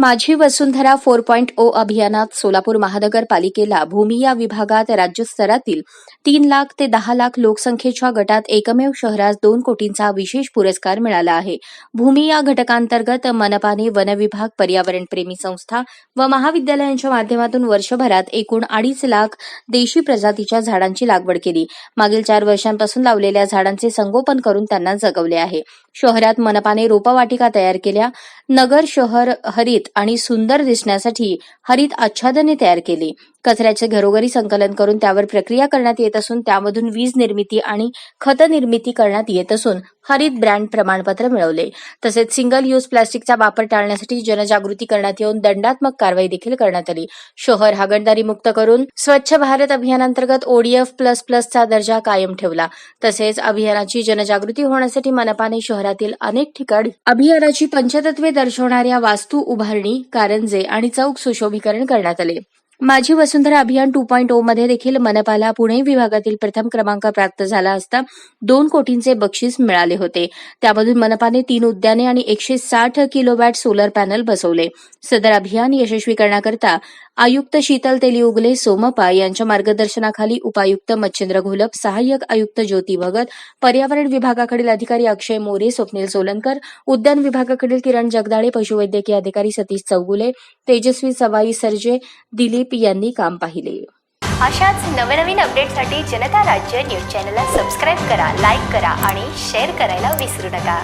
माझी वसुंधरा four point O अभियानात सोलापूर महानगरपालिकेला भूमी या विभागात राज्यस्तरातील तीन लाख ते दहा लाख लोकसंख्येच्या गटात एकमेव शहरास दोन कोटींचा विशेष पुरस्कार मिळाला आहे. भूमी या घटकांतर्गत मनपाने वनविभाग पर्यावरणप्रेमी संस्था व महाविद्यालयांच्या माध्यमातून वर्षभरात एकूण अडीच लाख देशी प्रजातीच्या झाडांची लागवड केली. मागील चार वर्षांपासून लावलेल्या झाडांचे संगोपन करून त्यांना जगवले आहे. शहरात मनपाने रोपवाटिका तयार केल्या. नगर शहर हरित आणि सुंदर दिसण्यासाठी हरित आच्छादने तयार केली. कचऱ्याचे घरोघरी संकलन करून त्यावर प्रक्रिया करण्यात येत असून त्यामधून वीज निर्मिती आणि खत निर्मिती करण्यात येत असून हरित ब्रँड प्रमाणपत्र मिळवले. तसेच सिंगल यूज प्लास्टिकचा वापर टाळण्यासाठी जनजागृती करण्यात येऊन दंडात्मक कारवाई देखील करण्यात आली. शहर हागणदारी मुक्त करून स्वच्छ भारत अभियानांतर्गत ओडीएफ प्लस प्लसचा दर्जा कायम ठेवला. तसेच अभियानाची जनजागृती होण्यासाठी मनपाने शहरातील अनेक ठिकाणी अभियानाची पंचतत्वे दर्शवणाऱ्या वास्तू उभारणी कारंजे आणि चौक सुशोभीकरण करण्यात आले. माझी वसुंधरा अभियान टू पॉईंट ओ मध्ये देखील मनपाला पुणे विभागातील प्रथम क्रमांक प्राप्त झाला असता दोन कोटींचे बक्षीस मिळाले होते. त्यामधून मनपाने तीन उद्याने आणि एकशे साठ किलोवॅट सोलर पॅनल बसवले. सदर अभियान यशस्वी करण्याकरता आयुक्त शीतल तेली उगले सोमपा यांच्या मार्गदर्शनाखाली उपायुक्त मच्छिंद्र घोलप सहाय्यक आयुक्त ज्योती भगत पर्यावरण विभागाकडील अधिकारी अक्षय मोरे स्वप्नील सोलनकर उद्यान विभागाकडील किरण जगदाळे पशुवैद्यकीय अधिकारी सतीश चौगुले तेजस्वी सवाई सर्जे दिलीप यांनी काम पाहिले. अशाच नवनवीन अपडेटसाठी जनता राज्य न्यूज चॅनलला सबस्क्राईब करा लाईक करा आणि शेअर करायला विसरू नका.